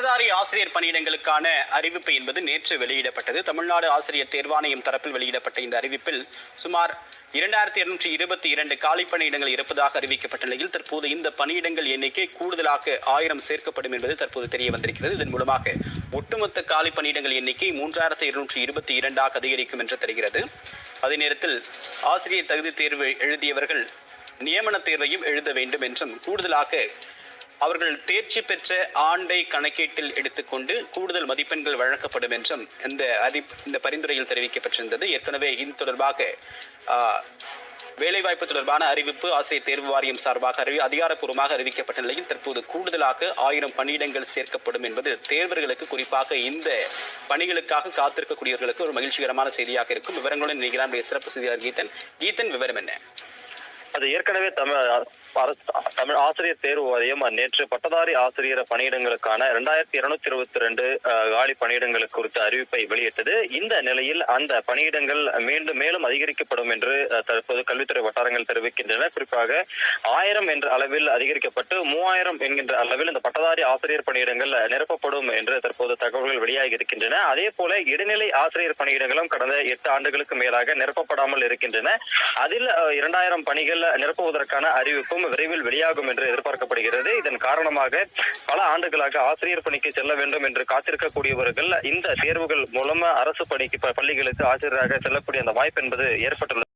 பட்டதாரி ஆசிரியர் பணியிடங்களுக்கான அறிவிப்பு என்பது நேற்று வெளியிடப்பட்டது. தமிழ்நாடு ஆசிரியர் தேர்வாணையம் தரப்பில் வெளியிடப்பட்ட இந்த அறிவிப்பில் சுமார் இரண்டாயிரத்தி இருநூற்றி இருபத்தி இரண்டு காலி பணியிடங்கள் இருப்பதாக அறிவிக்கப்பட்ட நிலையில் தற்போது இந்த பணியிடங்கள் எண்ணிக்கை கூடுதலாக ஆயிரம் சேர்க்கப்படும் என்பது தற்போது தெரிய வந்திருக்கிறது. இதன் மூலமாக ஒட்டுமொத்த காலி பணியிடங்கள் எண்ணிக்கை மூன்றாயிரத்தி இருநூற்றி இருபத்தி இரண்டாக அதிகரிக்கும் என்று தெரிகிறது. அதே நேரத்தில் ஆசிரியர் தகுதி தேர்வு எழுதியவர்கள் நியமன தேர்வையும் எழுத வேண்டும் என்றும் கூடுதலாக அவர்கள் தேர்ச்சி பெற்ற ஆண்டை கணக்கீட்டில் எடுத்துக்கொண்டு கூடுதல் மதிப்பெண்கள் வழங்கப்படும் என்றும் இந்த அறி இந்த பரிந்துரையில் தெரிவிக்கப்பட்டிருந்தது. ஏற்கனவே இது தொடர்பாக வேலைவாய்ப்பு தொடர்பான அறிவிப்பு ஆசிரியர் தேர்வு வாரியம் சார்பாக அறிவி அதிகாரப்பூர்வமாக அறிவிக்கப்பட்ட நிலையில் தற்போது கூடுதலாக ஆயிரம் பணியிடங்கள் சேர்க்கப்படும் என்பது தேர்வர்களுக்கு குறிப்பாக இந்த பணிகளுக்காக காத்திருக்கக்கூடியவர்களுக்கு ஒரு மகிழ்ச்சிகரமான செய்தியாக இருக்கும். விவரங்களுடன் இணைகிறார் சிறப்பு செய்தியாளர் கீதன். கீதன் விவரம் என்ன? அது ஏற்கனவே தமிழ் தமிழ் ஆசிரியர் தேர்வு வாரியம் நேற்று பட்டதாரி ஆசிரியர் பணியிடங்களுக்கான இரண்டாயிரத்தி இருநூத்தி இருபத்தி ரெண்டு காலி பணியிடங்களுக்கு குறித்த அறிவிப்பை வெளியிட்டது. இந்த நிலையில் அந்த பணியிடங்கள் மீண்டும் மேலும் அதிகரிக்கப்படும் என்று தற்போது கல்வித்துறை வட்டாரங்கள் தெரிவிக்கின்றன. குறிப்பாக ஆயிரம் என்ற அளவில் அதிகரிக்கப்பட்டு மூவாயிரம் என்கின்ற அளவில் இந்த பட்டதாரி ஆசிரியர் பணியிடங்கள் நிரப்பப்படும் என்று தற்போது தகவல்கள் வெளியாகி இருக்கின்றன. அதே போல இடைநிலை ஆசிரியர் பணியிடங்களும் கடந்த எட்டு ஆண்டுகளுக்கு மேலாக நிரப்பப்படாமல் இருக்கின்றன. அதில் இரண்டாயிரம் பணிகள் நிரப்புவதற்கான அறிவிப்பும் விரைவில் வெளியாகும் என்று எதிர்பார்க்கப்படுகிறது. இதன் காரணமாக பல ஆண்டுகளாக ஆசிரியர் பணிக்கு செல்ல வேண்டும் என்று காத்திருக்கக்கூடியவர்கள் இந்த தேர்வுகள் மூலம் அரசு பணிக்கு பள்ளிகளுக்கு ஆசிரியராக செல்லக்கூடிய அந்த வாய்ப்பு என்பது ஏற்பட்டுள்ளது.